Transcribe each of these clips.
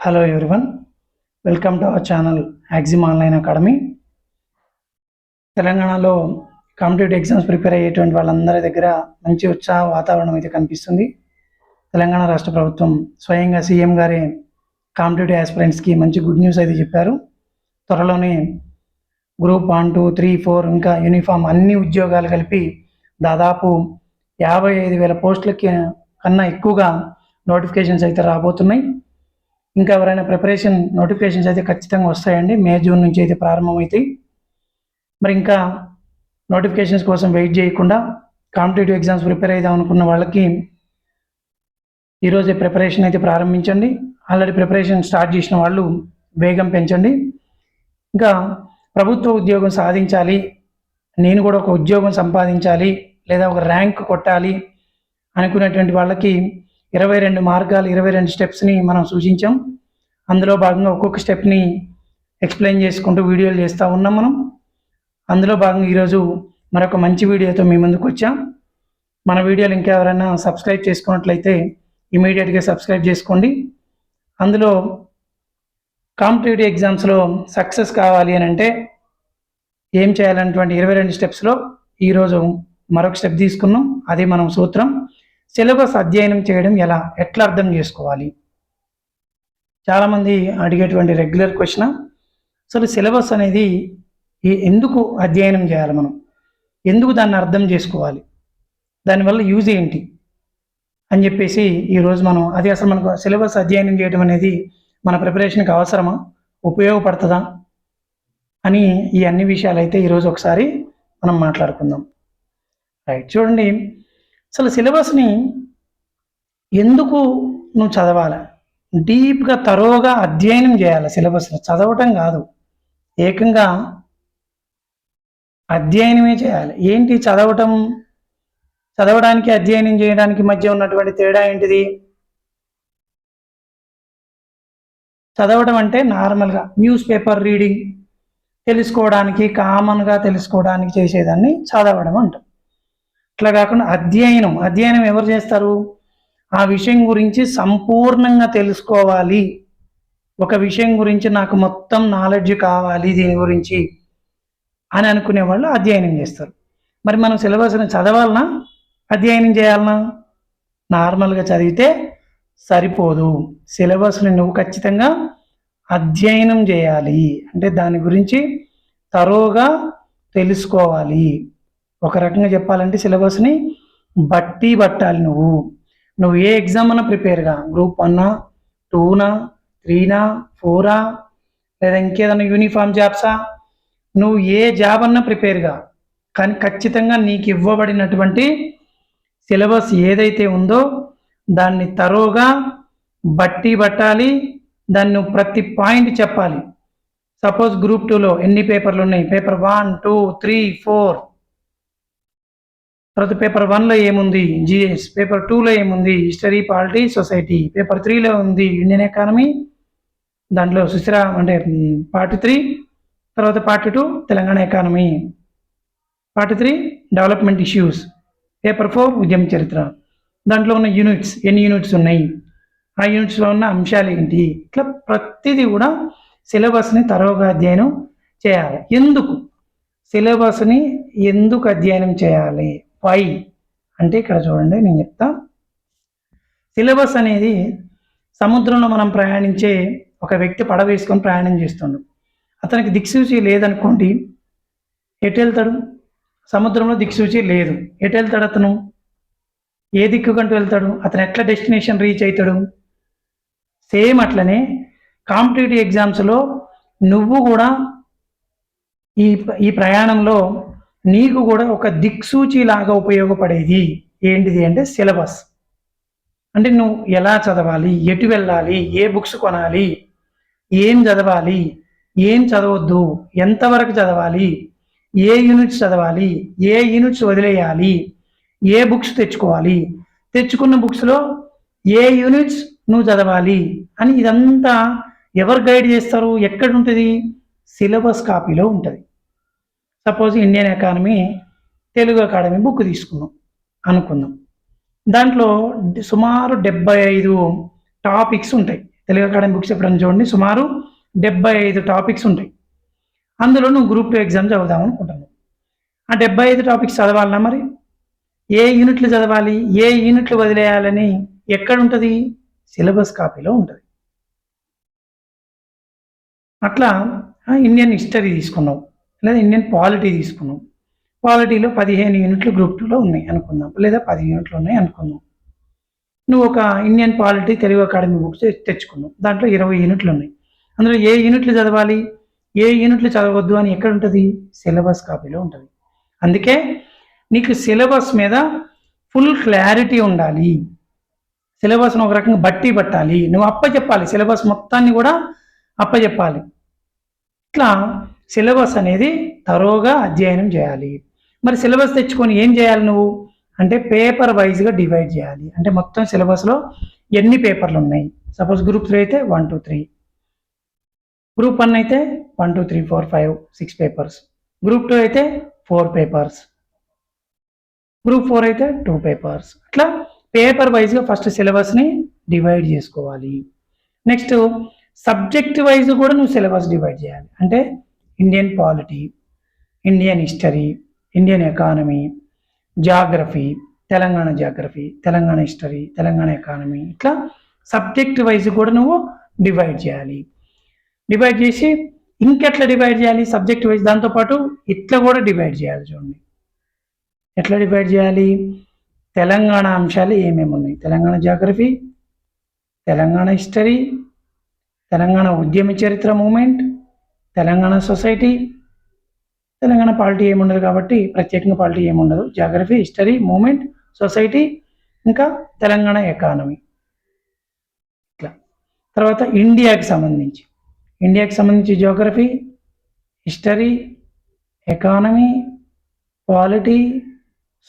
Hello everyone welcome to our channel Axiom online academy తెలంగాణలో competitive exams prepare అయ్యేటువంటి వాళ్ళందరి దగ్గర మంచి ఉత్సాహ వాతావరణం అయితే కనిపిస్తుంది. తెలంగాణ రాష్ట్ర ప్రభుత్వం స్వయంగా సీఎం గారే కాంపిటేటివ్ ఆస్పిరెంట్స్కి మంచి గుడ్ న్యూస్ అయితే చెప్పారు. త్వరలోనే group one two three four ఇంకా యూనిఫామ్ అన్ని ఉద్యోగాలు కలిపి దాదాపు యాభై ఐదు వేల పోస్టులకి కన్నా ఎక్కువగా నోటిఫికేషన్స్ అయితే రాబోతున్నాయి. ఇంకా ఎవరైనా ప్రిపరేషన్ నోటిఫికేషన్స్ అయితే ఖచ్చితంగా వస్తాయండి. మే జూన్ నుంచి అయితే ప్రారంభమవుతాయి. మరి ఇంకా నోటిఫికేషన్స్ కోసం వెయిట్ చేయకుండా కాంపిటేటివ్ ఎగ్జామ్స్ ప్రిపేర్ అవుదాం అనుకున్న వాళ్ళకి ఈరోజే ప్రిపరేషన్ అయితే ప్రారంభించండి. ఆల్రెడీ ప్రిపరేషన్ స్టార్ట్ చేసిన వాళ్ళు వేగం పెంచండి. ఇంకా ప్రభుత్వ ఉద్యోగం సాధించాలి. నేను కూడా ఒక ఉద్యోగం సంపాదించాలి లేదా ఒక ర్యాంక్ కొట్టాలి అనుకునేటువంటి వాళ్ళకి ఇరవై రెండు మార్గాలు ఇరవై రెండు స్టెప్స్ని మనం సూచించాం. అందులో భాగంగా ఒక్కొక్క స్టెప్ని ఎక్స్ప్లెయిన్ చేసుకుంటూ వీడియోలు చేస్తూ ఉన్నాం మనం. అందులో భాగంగా ఈరోజు మరొక మంచి వీడియోతో మీ ముందుకు వచ్చాం. మన వీడియోలు ఇంకా ఎవరైనా సబ్స్క్రైబ్ చేసుకున్నట్లయితే ఇమీడియట్గా సబ్స్క్రైబ్ చేసుకోండి. అందులో కాంపిటేటివ్ ఎగ్జామ్స్లో సక్సెస్ కావాలి అని అంటే ఏం చేయాలన్నటువంటి ఇరవై రెండు స్టెప్స్లో ఈరోజు మరొక స్టెప్ తీసుకున్నాం. అది మనం సూత్రం. సిలబస్ అధ్యయనం చేయడం ఎలా? ఎట్లా అర్థం చేసుకోవాలి? చాలామంది అడిగేటువంటి రెగ్యులర్ క్వశ్చన్. అసలు సిలబస్ అనేది ఎందుకు అధ్యయనం చేయాలి మనం? ఎందుకు దాన్ని అర్థం చేసుకోవాలి? దానివల్ల యూజ్ ఏంటి? అని చెప్పేసి ఈరోజు మనం అది అసలు మనకు సిలబస్ అధ్యయనం చేయడం అనేది మన ప్రిపరేషన్కి అవసరమా? ఉపయోగపడుతుందా? అని ఈ అన్ని విషయాలు అయితే ఈరోజు ఒకసారి మనం మాట్లాడుకుందాం. రైట్ చూడండి. అసలు సిలబస్ని ఎందుకు నువ్వు చదవాలి? డీప్గా తరోగా అధ్యయనం చేయాలి సిలబస్ని చదవటం కాదు. ఏకంగా అధ్యయనమే చేయాలి. ఏంటి చదవటం? చదవడానికి అధ్యయనం చేయడానికి మధ్య ఉన్నటువంటి తేడా ఏంటిది? చదవడం అంటే నార్మల్గా న్యూస్ పేపర్ రీడింగ్. తెలుసుకోవడానికి కామన్గా తెలుసుకోవడానికి చేసేదాన్ని చదవడం అంటాం. అట్లా కాకుండా అధ్యయనం. అధ్యయనం ఎవరు చేస్తారు? ఆ విషయం గురించి సంపూర్ణంగా తెలుసుకోవాలి. ఒక విషయం గురించి నాకు మొత్తం నాలెడ్జ్ కావాలి దీని గురించి అని అనుకునే వాళ్ళు అధ్యయనం చేస్తారు. మరి మనం సిలబస్ని చదవాలనా? అధ్యయనం చేయాలనా? నార్మల్గా చదివితే సరిపోదు. సిలబస్ని నువ్వు ఖచ్చితంగా అధ్యయనం చేయాలి. అంటే దాని గురించి తరోగా తెలుసుకోవాలి. ఒక రకంగా చెప్పాలంటే సిలబస్ని బట్టి పట్టాలి నువ్వు. నువ్వు ఏ ఎగ్జామ్ అన్నా ప్రిపేర్గా గ్రూప్ వన్నా టూనా త్రీనా ఫోరా లేదా ఇంకేదన్నా యూనిఫామ్ జాబ్సా నువ్వు ఏ జాబ్ అన్నా ప్రిపేర్గా కానీ ఖచ్చితంగా నీకు ఇవ్వబడినటువంటి సిలబస్ ఏదైతే ఉందో దాన్ని తరోగా బట్టి పట్టాలి. దాన్ని నువ్వు ప్రతి పాయింట్ చెప్పాలి. సపోజ్ గ్రూప్ టూలో ఎన్ని పేపర్లు ఉన్నాయి? Paper one two three four తర్వాత పేపర్ వన్లో ఏముంది? జిఎస్ పేపర్ టూలో ఏముంది? హిస్టరీ పాలిటీ సొసైటీ పేపర్ త్రీలో ఉంది ఇండియన్ ఎకానమీ దాంట్లో సుస్థిర అంటే పార్ట్ త్రీ తర్వాత part two Telangana economy part three development issues paper four ఉద్యమ చరిత్ర. దాంట్లో ఉన్న యూనిట్స్ ఎన్ని యూనిట్స్ ఉన్నాయి? ఆ యూనిట్స్లో ఉన్న అంశాలు ఏంటి? ఇట్లా ప్రతిదీ కూడా సిలబస్ని తరోగా అధ్యయనం చేయాలి. ఎందుకు? సిలబస్ని ఎందుకు అధ్యయనం చేయాలి? ఫైవ్ అంటే ఇక్కడ చూడండి నేను చెప్తా. సిలబస్ అనేది సముద్రంలో మనం ప్రయాణించే ఒక వ్యక్తి పడవ వేసుకొని ప్రయాణం చేస్తుండు. అతనికి దిక్సూచి లేదనుకోండి ఎటు వెళ్తాడు? సముద్రంలో దిక్సూచి లేదు. ఎటు వెళ్తాడు అతను? ఏ దిక్కుకంటూ వెళ్తాడు? అతను ఎట్లా డెస్టినేషన్ రీచ్ అవుతాడు సేమ్ అట్లనే కాంపిటేటివ్ ఎగ్జామ్స్లో నువ్వు కూడా ఈ ఈ ప్రయాణంలో నీకు కూడా ఒక దిక్సూచి లాగా ఉపయోగపడేది ఏంటిది అంటే సిలబస్. అంటే నువ్వు ఎలా చదవాలి ఎటు వెళ్ళాలి ఏ బుక్స్ కొనాలి ఏం చదవాలి ఏం చదవద్దు ఎంతవరకు చదవాలి ఏ యూనిట్స్ చదవాలి ఏ యూనిట్స్ వదిలేయాలి ఏ బుక్స్ తెచ్చుకోవాలి తెచ్చుకున్న బుక్స్లో ఏ యూనిట్స్ నువ్వు చదవాలి అని ఇదంతా ఎవరు గైడ్ చేస్తారు? ఎక్కడ ఉంటుంది సిలబస్ కాపీలో ఉంటుంది. Suppose Indian economy Telugu academy book తీసుకున్నాం అనుకుందాం. దాంట్లో సుమారు డెబ్బై ఐదు టాపిక్స్ ఉంటాయి. తెలుగు అకాడమీ బుక్స్ ఎప్పుడైనా చూడండి సుమారు డెబ్బై ఐదు టాపిక్స్ ఉంటాయి. అందులో నువ్వు గ్రూప్ టూ ఎగ్జామ్ చదువుదాం అనుకుంటున్నావు ఆ డెబ్బై ఐదు టాపిక్స్ చదవాలన్నా మరి? ఏ యూనిట్లు చదవాలి? ఏ యూనిట్లు వదిలేయాలని ఎక్కడ ఉంటుంది? సిలబస్ కాపీలో ఉంటుంది. అట్లా ఆ, ఇండియన్ హిస్టరీ తీసుకున్నావు లేదా ఇండియన్ పాలిటీ తీసుకున్నాం. పాలిటీలో పదిహేను యూనిట్లు గ్రూప్ టూలో ఉన్నాయి అనుకుందాం. లేదా పది యూనిట్లు ఉన్నాయి అనుకుందాం. నువ్వు ఒక Indian polity Telugu academy books తెచ్చుకున్నావు. దాంట్లో ఇరవై యూనిట్లు ఉన్నాయి. అందులో ఏ యూనిట్లు చదవాలి? ఏ యూనిట్లు చదవద్దు అని ఎక్కడ ఉంటుంది? సిలబస్ కాపీలో ఉంటుంది. అందుకే నీకు సిలబస్ మీద ఫుల్ క్లారిటీ ఉండాలి. సిలబస్ను ఒక రకంగా బట్టి పట్టాలి. నువ్వు అప్పచెప్పాలి. సిలబస్ మొత్తాన్ని కూడా అప్పచెప్పాలి. ఇట్లా సిలబస్ అనేది తరోగా అధ్యయనం చేయాలి. మరి సిలబస్ తెచ్చుకొని ఏం చేయాలి నువ్వు? అంటే పేపర్ వైజ్గా డివైడ్ చేయాలి. అంటే మొత్తం సిలబస్లో ఎన్ని పేపర్లు ఉన్నాయి? సపోజ్ గ్రూప్ త్రీ అయితే one two three. Group one అయితే one two three four five six papers. Group two అయితే ఫోర్ పేపర్స్. గ్రూప్ ఫోర్ అయితే టూ పేపర్స్. అట్లా పేపర్ వైజ్గా ఫస్ట్ సిలబస్ని డివైడ్ చేసుకోవాలి. నెక్స్ట్ సబ్జెక్ట్ వైజ్ కూడా నువ్వు సిలబస్ డివైడ్ చేయాలి. అంటే Indian polity Indian history Indian economy geography Telangana geography Telangana history Telangana economy ఇట్లా సబ్జెక్ట్ వైజ్ కూడా నువ్వు డివైడ్ చేయాలి. డివైడ్ చేసి ఇంకెట్లా డివైడ్ చేయాలి సబ్జెక్ట్ వైజ్ దాంతోపాటు ఇట్లా కూడా డివైడ్ చేయాలి చూడండి. ఎట్లా డివైడ్ చేయాలి? తెలంగాణ అంశాలు ఏమేమి ఉన్నాయి? తెలంగాణ జాగ్రఫీ తెలంగాణ హిస్టరీ తెలంగాణ ఉద్యమ చరిత్ర movement Telangana society Telangana polity ఏముండదు కాబట్టి ప్రత్యేకంగా పాలిటీ ఏముండదు. జాగ్రఫీ హిస్టరీ మూమెంట్ సొసైటీ ఇంకా తెలంగాణ ఎకానమీ ఇట్లా. తర్వాత ఇండియాకి సంబంధించి. ఇండియాకి సంబంధించి geography history economy polity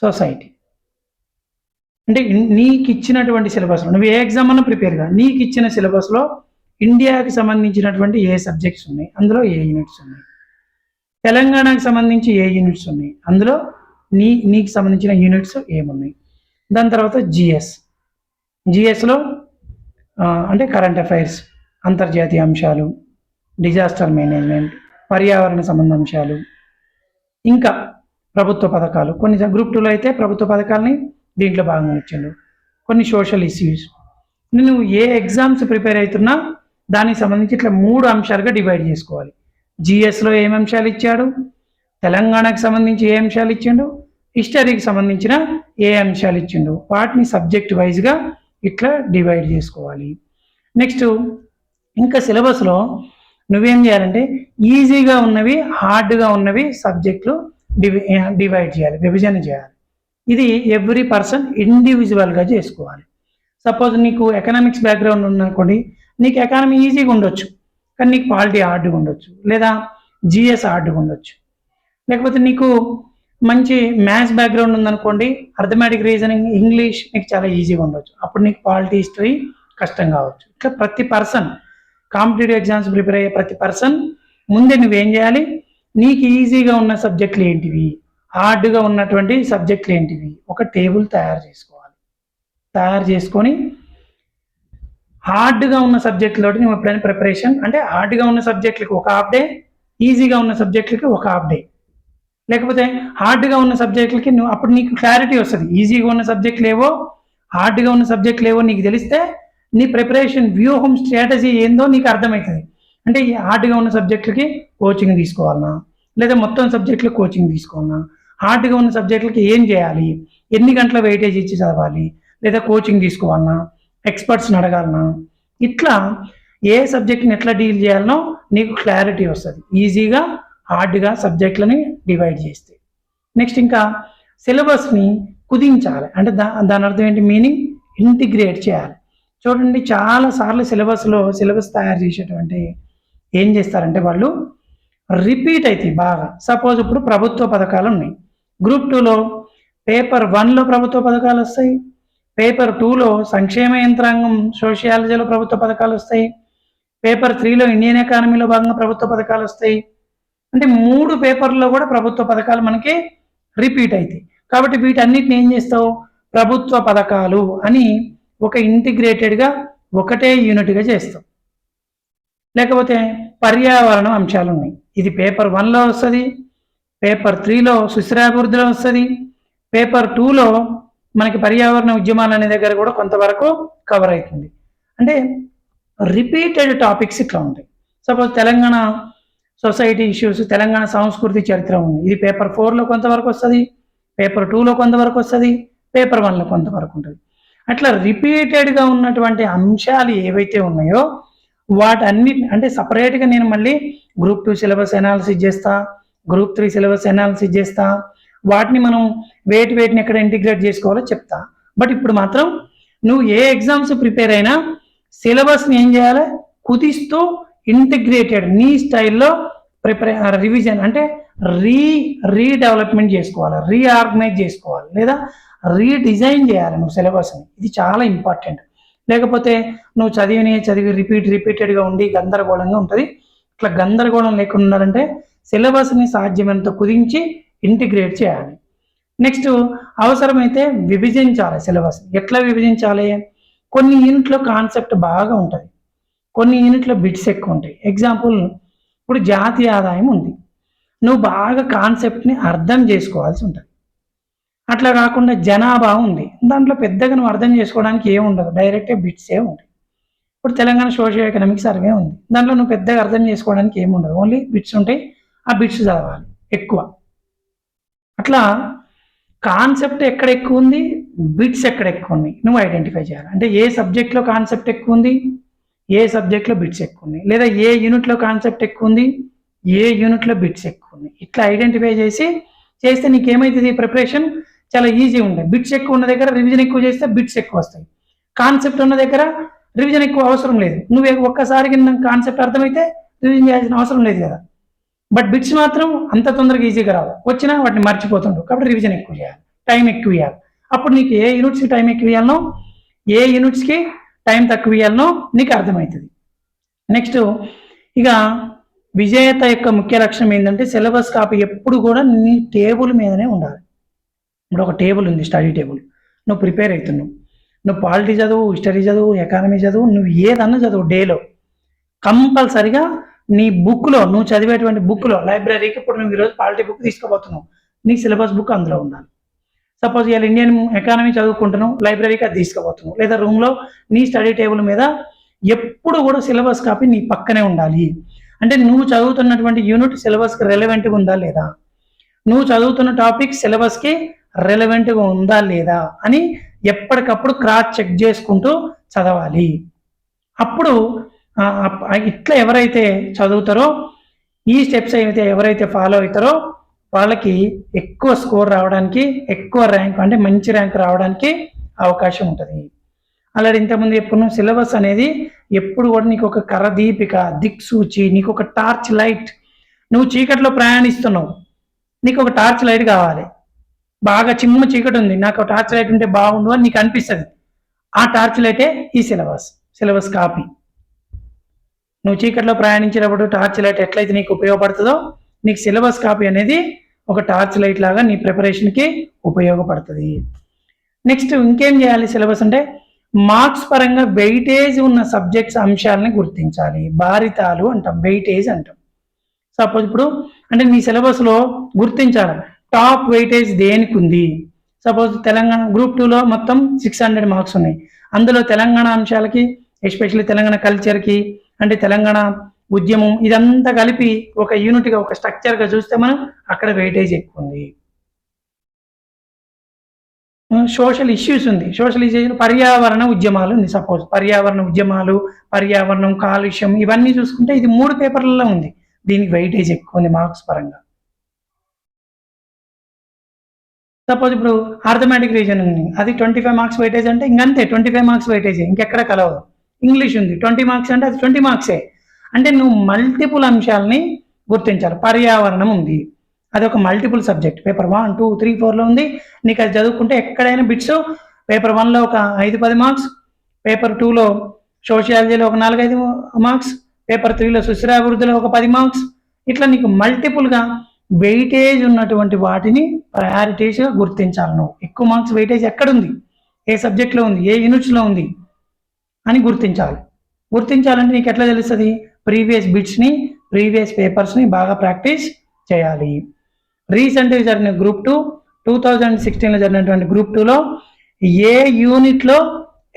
society అంటే నీకు ఇచ్చినటువంటి సిలబస్లో నువ్వు ఏ ఎగ్జామ్ అన్నా ప్రిపేర్గా నీకు ఇచ్చిన సిలబస్లో ఇండియాకి సంబంధించినటువంటి ఏ సబ్జెక్ట్స్ ఉన్నాయి? అందులో ఏ యూనిట్స్ ఉన్నాయి? తెలంగాణకు సంబంధించి ఏ యూనిట్స్ ఉన్నాయి? అందులో నీ నీకు సంబంధించిన యూనిట్స్ ఏమున్నాయి? దాని తర్వాత జిఎస్. జిఎస్లో అంటే కరెంట్ అఫైర్స్ అంతర్జాతీయ అంశాలు డిజాస్టర్ మేనేజ్మెంట్ పర్యావరణ సంబంధ అంశాలు ఇంకా ప్రభుత్వ పథకాలు. కొన్ని గ్రూప్ టూలో అయితే ప్రభుత్వ పథకాలని దీంట్లో భాగంగా ఇచ్చిండు కొన్ని సోషల్ ఇష్యూస్. నువ్వు ఏ ఎగ్జామ్స్ ప్రిపేర్ అవుతున్నా దానికి సంబంధించి ఇట్లా మూడు అంశాలుగా డివైడ్ చేసుకోవాలి. జిఎస్లో ఏం అంశాలు ఇచ్చాడు? తెలంగాణకు సంబంధించి ఏ అంశాలు ఇచ్చిండు? హిస్టరీకి సంబంధించిన ఏ అంశాలు ఇచ్చిండు? వాటిని సబ్జెక్ట్ వైజ్గా ఇట్లా డివైడ్ చేసుకోవాలి. నెక్స్ట్ ఇంకా సిలబస్లో నువ్వేం చేయాలంటే ఈజీగా ఉన్నవి హార్డ్గా ఉన్నవి సబ్జెక్టులు డివి డివైడ్ చేయాలి విభజన చేయాలి. ఇది ఎవ్రీ పర్సన్ ఇండివిజువల్గా చేసుకోవాలి. సపోజ్ నీకు ఎకనామిక్స్ బ్యాక్గ్రౌండ్ ఉందనుకోండి నీకు ఎకానమీ ఈజీగా ఉండొచ్చు. కానీ నీకు పాలిటీ హార్డ్గా ఉండొచ్చు. లేదా జిఎస్ హార్డ్గా ఉండొచ్చు. లేకపోతే నీకు మంచి మ్యాథ్స్ బ్యాక్గ్రౌండ్ ఉందనుకోండి అర్థమెటిక్ రీజనింగ్ ఇంగ్లీష్ నీకు చాలా ఈజీగా ఉండొచ్చు. అప్పుడు నీకు పాలిటీ హిస్టరీ కష్టం కావచ్చు. ఇట్లా ప్రతి పర్సన్ కాంపిటేటివ్ ఎగ్జామ్స్ ప్రిపేర్ అయ్యే ప్రతి పర్సన్ ముందే నువ్వేం చేయాలి? నీకు ఈజీగా ఉన్న సబ్జెక్టులు ఏంటివి? హార్డ్గా ఉన్నటువంటి సబ్జెక్టులు ఏంటివి? ఒక టేబుల్ తయారు చేసుకోవాలి. తయారు చేసుకొని హార్డ్గా ఉన్న సబ్జెక్టులతోటి నువ్వు ఎప్పుడైనా ప్రిపరేషన్ అంటే హార్డ్గా ఉన్న సబ్జెక్టులకి ఒక హాఫ్ డే ఈజీగా ఉన్న సబ్జెక్టులకి ఒక హాఫ్ డే లేకపోతే హార్డ్గా ఉన్న సబ్జెక్టులకి నువ్వు అప్పుడు నీకు క్లారిటీ వస్తుంది. ఈజీగా ఉన్న సబ్జెక్టులు ఏవో హార్డ్గా ఉన్న సబ్జెక్టులు ఏవో నీకు తెలిస్తే నీ ప్రిపరేషన్ వ్యూహం స్ట్రాటజీ ఏందో నీకు అర్థమవుతుంది. అంటే ఈ హార్డ్గా ఉన్న సబ్జెక్టులకి కోచింగ్ తీసుకోవాలన్నా లేదా మొత్తం సబ్జెక్టులకు కోచింగ్ తీసుకోవాలన్నా హార్డ్గా ఉన్న సబ్జెక్టులకి ఏం చేయాలి? ఎన్ని గంటల వెయిటేజ్ ఇచ్చి చదవాలి? లేదా కోచింగ్ తీసుకోవాలన్నా ఎక్స్పర్ట్స్ని అడగాలనా ఇట్లా ఏ సబ్జెక్ట్ని ఎట్లా డీల్ చేయాలనో నీకు క్లారిటీ వస్తుంది. ఈజీగా హార్డ్గా సబ్జెక్టులని డివైడ్ చేస్తే. నెక్స్ట్ ఇంకా సిలబస్ని కుదించాలి. అంటే దా దాని అర్థం ఏంటి? మీనింగ్ ఇంటిగ్రేట్ చేయాలి. చూడండి చాలా సార్లు సిలబస్లో సిలబస్ తయారు చేసేటువంటి ఏం చేస్తారంటే వాళ్ళు రిపీట్ అవుతాయి బాగా. సపోజ్ ఇప్పుడు ప్రభుత్వ పథకాలు ఉన్నాయి. గ్రూప్ టూలో పేపర్ వన్లో ప్రభుత్వ పథకాలు వస్తాయి. పేపర్ టూలో సంక్షేమ యంత్రాంగం సోషియాలజీలో ప్రభుత్వ పథకాలు వస్తాయి. పేపర్ త్రీలో ఇండియన్ ఎకానమీలో భాగంగా ప్రభుత్వ పథకాలు వస్తాయి. అంటే మూడు పేపర్లో కూడా ప్రభుత్వ పథకాలు మనకి రిపీట్ అవుతాయి కాబట్టి వీటన్నిటిని ఏం చేస్తావు? ప్రభుత్వ పథకాలు అని ఒక ఇంటిగ్రేటెడ్గా ఒకటే యూనిట్గా చేస్తాం లేకపోతే పర్యావరణం అంశాలు ఉన్నాయి. ఇది పేపర్ వన్లో వస్తుంది పేపర్ త్రీలో సుస్థిరాభివృద్ధిలో వస్తుంది పేపర్ టూలో మనకి పర్యావరణ ఉద్యమాలు అనే దగ్గర కూడా కొంతవరకు కవర్ అవుతుంది. అంటే రిపీటెడ్ టాపిక్స్ ఇట్లా ఉంటాయి. Suppose Telangana society issues Telangana సంస్కృతి చరిత్ర ఉంది. ఇది పేపర్ ఫోర్లో కొంతవరకు వస్తుంది పేపర్ టూలో కొంతవరకు వస్తుంది పేపర్ వన్లో కొంతవరకు ఉంటుంది. అట్లా రిపీటెడ్గా ఉన్నటువంటి అంశాలు ఏవైతే ఉన్నాయో వాటన్ని అంటే సపరేట్గా నేను మళ్ళీ గ్రూప్ టూ సిలబస్ అనాలిసిస్ చేస్తా గ్రూప్ త్రీ సిలబస్ అనాలిసిస్ చేస్తా వాటిని మనం వేటి వేటిని ఎక్కడ ఇంటిగ్రేట్ చేసుకోవాలో చెప్తా. బట్ ఇప్పుడు మాత్రం నువ్వు ఏ ఎగ్జామ్స్ ప్రిపేర్ అయినా సిలబస్ని ఏం చేయాలి? కుదిస్తూ ఇంటిగ్రేటెడ్ నీ స్టైల్లో ప్రిపరే రివిజన్ అంటే రీ రీడెవలప్మెంట్ చేసుకోవాలి రీఆర్గనైజ్ చేసుకోవాలి లేదా రీడిజైన్ చేయాలి నువ్వు సిలబస్ని ఇది చాలా ఇంపార్టెంట్ లేకపోతే నువ్వు చదివిని చదివి రిపీట్ రిపీటెడ్గా ఉండి గందరగోళంగా ఉంటుంది. ఇట్లా గందరగోళం లేకుండా ఉండాలంటే సిలబస్ని సాధ్యమైనంత కుదించి ఇంటిగ్రేట్ చేయాలి. నెక్స్ట్ అవసరమైతే విభజించాలి సిలబస్. ఎట్లా విభజించాలి? కొన్ని యూనిట్లో కాన్సెప్ట్ బాగా ఉంటుంది కొన్ని యూనిట్లో బిట్స్ ఎక్కువ ఉంటాయి. ఎగ్జాంపుల్ ఇప్పుడు జాతీయ ఆదాయం ఉంది. నువ్వు బాగా కాన్సెప్ట్ని అర్థం చేసుకోవాల్సి ఉంటుంది. అట్లా కాకుండా జనాభా ఉంది. దాంట్లో పెద్దగా నువ్వు అర్థం చేసుకోవడానికి ఏమి ఉండదు. డైరెక్ట్గా బిట్సే ఉంటాయి. ఇప్పుడు తెలంగాణ సోషియో ఎకనామిక్ సర్వే ఉంది. దాంట్లో నువ్వు పెద్దగా అర్థం చేసుకోవడానికి ఏమి ఉండదు. ఓన్లీ బిట్స్ ఉంటాయి. ఆ బిట్స్ చదవాలి ఎక్కువ. అట్లా కాన్సెప్ట్ ఎక్కడ ఎక్కువ ఉంది? బిట్స్ ఎక్కడ ఎక్కువ ఉన్నాయి? నువ్వు ఐడెంటిఫై చేయాలి. అంటే ఏ సబ్జెక్ట్లో కాన్సెప్ట్ ఎక్కువ ఉంది? ఏ సబ్జెక్ట్లో బిట్స్ ఎక్కువ ఉన్నాయి? లేదా ఏ యూనిట్లో కాన్సెప్ట్ ఎక్కువ ఉంది? ఏ యూనిట్లో బిట్స్ ఎక్కువ ఉన్నాయి? ఇట్లా ఐడెంటిఫై చేసి చేస్తే నీకు ఏమవుతుంది ప్రిపరేషన్ చాలా ఈజీ ఉంటాయి బిట్స్ ఎక్కువ ఉన్న దగ్గర రివిజన్ ఎక్కువ చేస్తే బిట్స్ ఎక్కువ వస్తాయి. కాన్సెప్ట్ ఉన్న దగ్గర రివిజన్ ఎక్కువ అవసరం లేదు. నువ్వు ఒక్కసారి కింద కాన్సెప్ట్ అర్థమైతే రివిజన్ చేయాల్సిన అవసరం లేదు కదా. బట్ బిట్స్ మాత్రం అంత తొందరగా ఈజీగా రావు. వచ్చినా వాటిని మర్చిపోతుండు కాబట్టి రివిజన్ ఎక్కువ చేయాలి. టైం ఎక్కువ ఇవ్వాలి అప్పుడు నీకు ఏ యూనిట్స్కి టైం ఎక్కువ ఇవ్వాలనో ఏ యూనిట్స్కి టైం తక్కువ ఇవ్వాలనో నీకు అర్థమవుతుంది. నెక్స్ట్ ఇక విజేత యొక్క ముఖ్య లక్ష్యం ఏంటంటే సిలబస్ కాపీ ఎప్పుడు కూడా నీ టేబుల్ మీదనే ఉండాలి. ఇప్పుడు ఒక టేబుల్ ఉంది స్టడీ టేబుల్ నువ్వు ప్రిపేర్ అవుతున్నావు. నువ్వు పాలిటీ చదువు హిస్టరీ చదువు ఎకానమీ చదువు నువ్వు ఏదన్నా చదువు డేలో కంపల్సరిగా నీ బుక్లో నువ్వు చదివేటువంటి బుక్లో లైబ్రరీకి ఇప్పుడు నువ్వు ఈరోజు పాలిటీ బుక్ తీసుకోబోతున్నావు నీ సిలబస్ బుక్ అందులో ఉండాలి. సపోజ్ ఇవాళ ఇండియన్ ఎకానమీ చదువుకుంటున్నావు లైబ్రరీకి అది తీసుకోబోతున్నావు లేదా రూమ్లో నీ స్టడీ టేబుల్ మీద ఎప్పుడు కూడా సిలబస్ కాపీ నీ పక్కనే ఉండాలి. అంటే నువ్వు చదువుతున్నటువంటి యూనిట్ సిలబస్కి రెలవెంట్గా ఉందా లేదా? నువ్వు చదువుతున్న టాపిక్ సిలబస్కి రెలవెంట్గా ఉందా లేదా అని ఎప్పటికప్పుడు క్రాస్ చెక్ చేసుకుంటూ చదవాలి. అప్పుడు ఇట్లా ఎవరైతే చదువుతారో ఈ స్టెప్స్ అయితే ఎవరైతే ఫాలో అవుతారో వాళ్ళకి ఎక్కువ స్కోర్ రావడానికి ఎక్కువ ర్యాంక్ అంటే మంచి ర్యాంక్ రావడానికి అవకాశం ఉంటుంది. అలాగే ఇంతకుముందు ఎప్పుడు సిలబస్ అనేది ఎప్పుడు కూడా నీకు ఒక కరదీపిక దిక్సూచి నీకు ఒక టార్చ్ లైట్ నువ్వు చీకట్లో ప్రయాణిస్తున్నావు. నీకు ఒక టార్చ్ లైట్ కావాలి. బాగా చిమ్మ చీకటి ఉంది. నాకు టార్చ్ లైట్ ఉంటే బాగుండు అని నీకు అనిపిస్తుంది. ఆ టార్చ్ లైటే ఈ సిలబస్. Syllabus copy. నువ్వు చీకట్లో ప్రయాణించేటప్పుడు టార్చ్ లైట్ ఎట్లయితే నీకు ఉపయోగపడుతుందో నీకు సిలబస్ కాపీ అనేది ఒక టార్చ్ లైట్ లాగా నీ ప్రిపరేషన్కి ఉపయోగపడుతుంది. నెక్స్ట్ ఇంకేం చేయాలి సిలబస్ అంటే మార్క్స్ పరంగా వెయిటేజ్ ఉన్న సబ్జెక్ట్స్ అంశాలని గుర్తించాలి. భారితాలు అంటాం వెయిటేజ్ అంటాం. సపోజ్ ఇప్పుడు అంటే నీ సిలబస్లో గుర్తించాలి టాప్ వెయిటేజ్ దేనికి ఉంది? సపోజ్ తెలంగాణ గ్రూప్ టూలో మొత్తం సిక్స్ హండ్రెడ్ మార్క్స్ ఉన్నాయి. అందులో తెలంగాణ అంశాలకి ఎస్పెషల్లీ తెలంగాణ కల్చర్కి అంటే తెలంగాణ ఉద్యమం ఇదంతా కలిపి ఒక యూనిట్గా ఒక స్ట్రక్చర్గా చూస్తే మనం అక్కడ వెయిటేజ్ ఎక్కువ ఉంది. సోషల్ ఇష్యూస్ ఉంది. సోషల్ ఇష్యూస్ పర్యావరణ ఉద్యమాలు ఉంది సపోజ్ పర్యావరణ ఉద్యమాలు పర్యావరణం కాలుష్యం ఇవన్నీ చూసుకుంటే ఇది మూడు పేపర్లలో ఉంది. దీనికి వెయిటేజ్ ఎక్కువ ఉంది మార్క్స్ పరంగా. సపోజ్ ఇప్పుడు ఆర్థమెటిక్ రీజన్ ఉంది. అది ట్వంటీ ఫైవ్ మార్క్స్ వెయిటేజ్ అంటే ఇంకంతే ట్వంటీ ఫైవ్ మార్క్స్ వెయిటేజ్ ఇంకెక్కడ కలవదు. ఇంగ్లీష్ ఉంది. ట్వంటీ మార్క్స్ అంటే అది ట్వంటీ మార్క్సే. అంటే నువ్వు మల్టిపుల్ అంశాలని గుర్తించాలి. పర్యావరణం ఉంది. అది ఒక multiple subject paper one two three ఫోర్లో ఉంది. నీకు అది చదువుకుంటే ఎక్కడైనా బిట్స్ పేపర్ వన్లో ఒక ఐదు పది మార్క్స్ పేపర్ టూలో సోషియాలజీలో ఒక నాలుగైదు మార్క్స్ పేపర్ త్రీలో సుస్థిరాభివృద్ధిలో ఒక పది మార్క్స్. ఇట్లా నీకు మల్టిపుల్గా వెయిటేజ్ ఉన్నటువంటి వాటిని ప్రయారిటీస్గా గుర్తించాలి నువ్వు. ఎక్కువ మార్క్స్ వెయిటేజ్ ఎక్కడుంది? ఏ సబ్జెక్ట్లో ఉంది? ఏ యూనిట్స్లో ఉంది? అని గుర్తించాలి. గుర్తించాలంటే నీకు ఎట్లా తెలుస్తుంది? ప్రీవియస్ బిట్స్ని ప్రీవియస్ పేపర్స్ని బాగా ప్రాక్టీస్ చేయాలి. రీసెంట్గా జరిగిన గ్రూప్ టూ టూ థౌజండ్ సిక్స్టీన్లో జరిగినటువంటి గ్రూప్ టూలో ఏ యూనిట్లో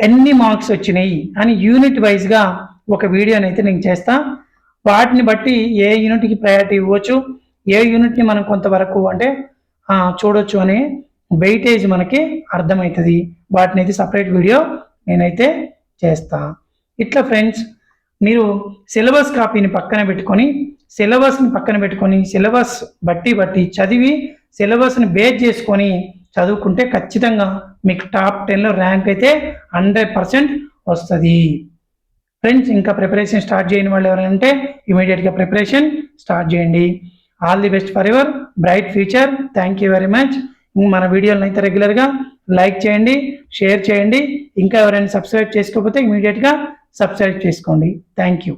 ఎన్ని మార్క్స్ వచ్చినాయి అని యూనిట్ వైజ్గా ఒక వీడియోని అయితే నేను చేస్తా. వాటిని బట్టి ఏ యూనిట్కి ప్రయారిటీ ఇవ్వచ్చు ఏ యూనిట్ని మనం కొంతవరకు అంటే చూడొచ్చు అనే వెయిటేజ్ మనకి అర్థమవుతుంది. వాటిని అయితే సపరేట్ వీడియో నేనైతే చేస్తా. ఇట్లా ఫ్రెండ్స్ మీరు సిలబస్ కాపీని పక్కన పెట్టుకొని సిలబస్ని పక్కన పెట్టుకొని సిలబస్ బట్టి బట్టి చదివి సిలబస్ని బేస్ చేసుకొని చదువుకుంటే ఖచ్చితంగా మీకు టాప్ టెన్లో ర్యాంక్ అయితే హండ్రెడ్ పర్సెంట్ వస్తుంది. ఫ్రెండ్స్ ఇంకా ప్రిపరేషన్ స్టార్ట్ చేయని వాళ్ళు ఎవరైనా ఉంటే ఇమీడియట్గా ప్రిపరేషన్ స్టార్ట్ చేయండి. All the best for your bright future. Thank you very much. మన వీడియోలను అయితే రెగ్యులర్గా లైక్ చేయండి షేర్ చేయండి. ఇంకా ఎవరైనా సబ్స్క్రైబ్ చేసుకోకపోతే ఇమీడియట్గా సబ్స్క్రైబ్ చేసుకోండి. Thank you